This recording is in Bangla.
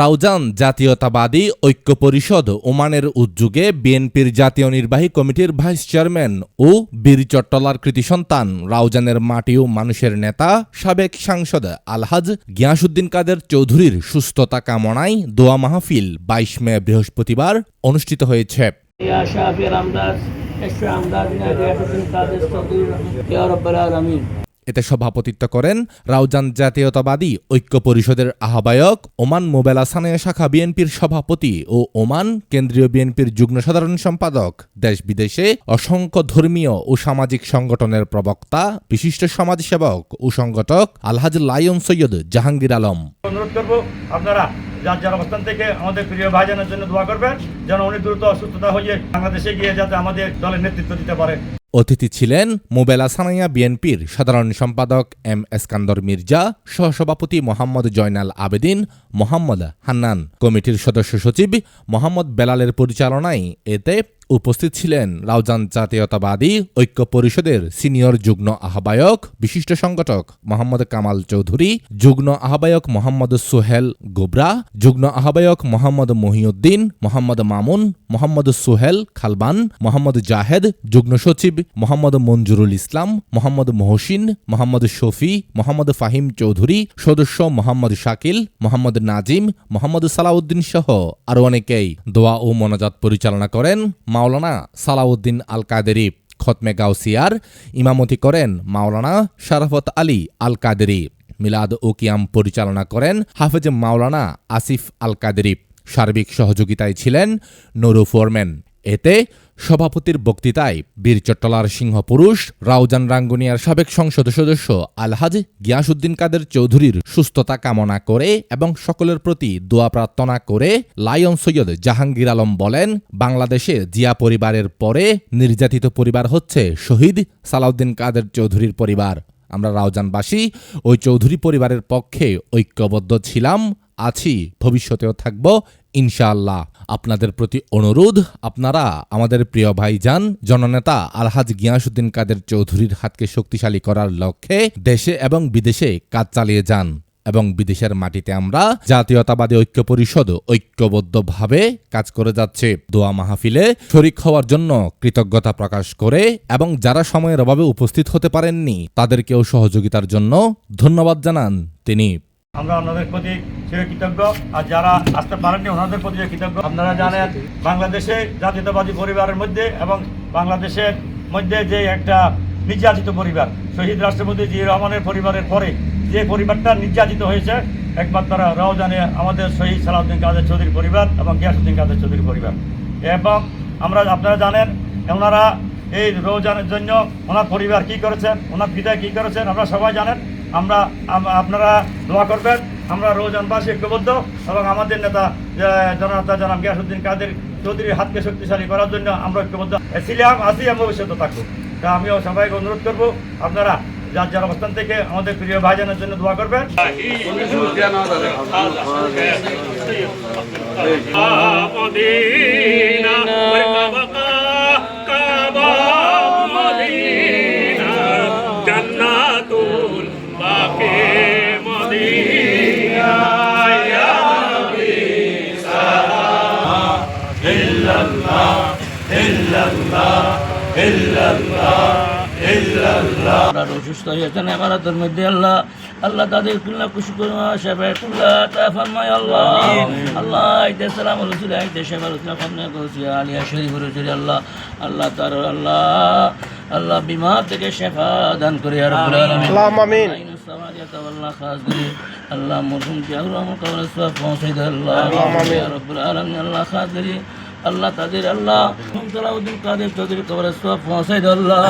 রাউজান জাতীয়তাবাদী ঐক্য পরিষদ ওমানের উদ্যোগে বিএনপির জাতীয় নির্বাহী কমিটির ভাইস চেয়ারম্যান ও বীর চট্টলার কৃতি সন্তান, রাউজানের মাটি ও মানুষের নেতা, সাবেক সাংসদ আলহাজ গিয়াসুদ্দিন কাদের চৌধুরীর সুস্থতা কামনায় দোয়া মাহফিল বাইশ মে বৃহস্পতিবার অনুষ্ঠিত হয়েছে। এতে সভাপতিত্ব করেন রাউজান জাতীয়তাবাদী ঐক্য পরিষদের আহ্বায়ক ওমান মোবেল আসানে শাখা বিএনপির সভাপতি ও ওমান কেন্দ্রীয় বিএনপির যুগ্ম সাধারণ সম্পাদক। দেশ বিদেশে অসংখ্য ধর্মীয় ও সামাজিক সংগঠনের প্রবক্তা, বিশিষ্ট সমাজসেবক ও সংগঠক আলহাজ লায়ন সৈয়দ জাহাঙ্গীর আলম। অনুরোধ করব আপনারা যার যার অবস্থান থেকে আমাদের প্রিয় ভাইজানের জন্য দোয়া করবেন, যেন উনি দ্রুত অসুস্থতা হয়ে বাংলাদেশে গিয়ে যাতে আমাদের দলের নেতৃত্ব দিতে পারে। অতিথি ছিলেন মোবেলা সানাইয়া বিএনপির সাধারণ সম্পাদক এম এসকান্দর মির্জা, সহসভাপতি মোহাম্মদ জয়নাল আবেদিন, মোহাম্মদ হান্নান। কমিটির সদস্য সচিব মোহাম্মদ বেলালের পরিচালনায় এতে উপস্থিত ছিলেন রাউজান জাতীয়তাবাদী ঐক্য পরিষদের সিনিয়র যুগ্ম আহ্বায়ক, বিশিষ্ট সংগঠক মোহাম্মদ কামাল চৌধুরী, যুগ্ম আহ্বায়ক মোহাম্মদ সোহেল গোবরা, যুগ্ম আহ্বায়ক মোহাম্মদ মহিউদ্দিন, মোহাম্মদ মামুন, মোহাম্মদ সোহেল খালবান, মোহাম্মদ জাহেদ, যুগ্ম সচিব মোহাম্মদ মঞ্জুরুল ইসলাম, মোহাম্মদ মহসিন, মোহাম্মদ শফি, মোহাম্মদ ফাহিম চৌধুরী, সদস্য মোহাম্মদ শাকিল, মোহাম্মদ নাজিম, মোহাম্মদ সালাউদ্দিন সহ আরও অনেকেই দোয়া ও মনাজাত পরিচালনা করেন। মাওলানা সালাউদ্দিন আল কাদেরি খতমে গাউসিয়ার ইমামতি করেন মাওলানা শারাফত আলী আল কাদেরি মিলাদ ও কিয়াম পরিচালনা করেন হাফেজ মাওলানা আসিফ আল কাদেরি সার্বিক সহযোগিতায় ছিলেন নুরু ফোরম্যান। এতে সভাপতির বক্তৃতায় বীর চট্টলার সিংহ পুরুষ রাউজান রাঙ্গুনিয়ার সাবেক সংসদ সদস্য আলহাজ গিয়াসুদ্দিন কাদের চৌধুরীর সুস্থতা কামনা করে এবং সকলের প্রতি দোয়া প্রার্থনা করে লায়ন সৈয়দ জাহাঙ্গীর আলম বলেন, বাংলাদেশে জিয়া পরিবারের পরে নির্যাতিত পরিবার হচ্ছে শহীদ সালাউদ্দিন কাদের চৌধুরীর পরিবার। আমরা রাউজানবাসী, ওই চৌধুরী পরিবারের পক্ষে ঐক্যবদ্ধ ছিলাম আছি, ভবিষ্যতেও থাকব, ইনশাআল্লাহ। আপনাদের প্রতি অনুরোধ, আপনারা আমাদের প্রিয় ভাইজান, জননেতা আলহাজ গিয়াসুদ্দিন কাদের চৌধুরীর হাতকে শক্তিশালী করার লক্ষ্যে দেশে এবং বিদেশে কাজ চালিয়ে যান এবং বিদেশের মাটিতে আমরা জাতীয়তাবাদী ঐক্য পরিষদ ঐক্যবদ্ধভাবে কাজ করে যাচ্ছে। দোয়া মাহফিলে শরিক হওয়ার জন্য কৃতজ্ঞতা প্রকাশ করে এবং যারা সময়ের অভাবে উপস্থিত হতে পারেননি, তাদেরকেও সহযোগিতার জন্য ধন্যবাদ জানান তিনি। আমরা আপনাদের প্রতি চিরকৃতজ্ঞ আর যারা আসতে পারেননি, ওনাদের প্রতি কৃতজ্ঞ। আপনারা জানেন, বাংলাদেশে জাতীয়তাবাদী পরিবারের মধ্যে এবং বাংলাদেশের মধ্যে যে একটা নির্যাতিত পরিবার, শহীদ রাষ্ট্রপতি জি রহমানের পরিবারের পরে যে পরিবারটা নির্যাতিত হয়েছে একমাত্র রাওজানে আমাদের শহীদ সালাউদ্দিন কাদের চৌধুরী পরিবার এবং গিয়াসুদ্দিন কাদের চৌধুরী পরিবার। এবং আমরা, আপনারা জানেন, ওনারা এই রোজানের জন্য ওনার পরিবার কি করেছেন, ওনার পিতা কি করেছেন, আমরা সবাই জানেন আমরা আপনারা দোয়া করবেন, আমরা রোজনবাসী ঐক্যবদ্ধ এবং আমাদের নেতা জনতা জনাব গিয়াসুদ্দিন কাদের চৌধুরীর হাতকে শক্তিশালী করার জন্য আমরা ঐক্যবদ্ধ। সিলিয়াম আসি আমি ভবিষ্যতে থাকব তা আমিও সবাইকে অনুরোধ করব, আপনারা যার যার অবস্থান থেকে আমাদের প্রিয় ভাইজানের জন্য দোয়া করবেন। অসুস্থ হয়েছেন এমারাতের মধ্যে আল্লাহ আল্লাহ তাদের কুল্লা খুশি করুন শেফে কুল্লা তা ফরমাই আল্লাহ। আল্লাহ আইতে সালাম রসুল আইতে শেফা রসুল ফরমাই করছি আলিয়া শরীফ রসুল আল্লাহ আল্লাহ তার আল্লাহ আল্লাহ বিমার থেকে শেফা দান করে আর আমিন। আল্লাহ মরহুম কি আল্লাহ পৌঁছে দে আল্লাহ। আল্লাহ খাস করে। আল্লাহ তাদের আল্লাহ। কাদের চৌধুরী কবর সব পৌঁছে দে আল্লাহ।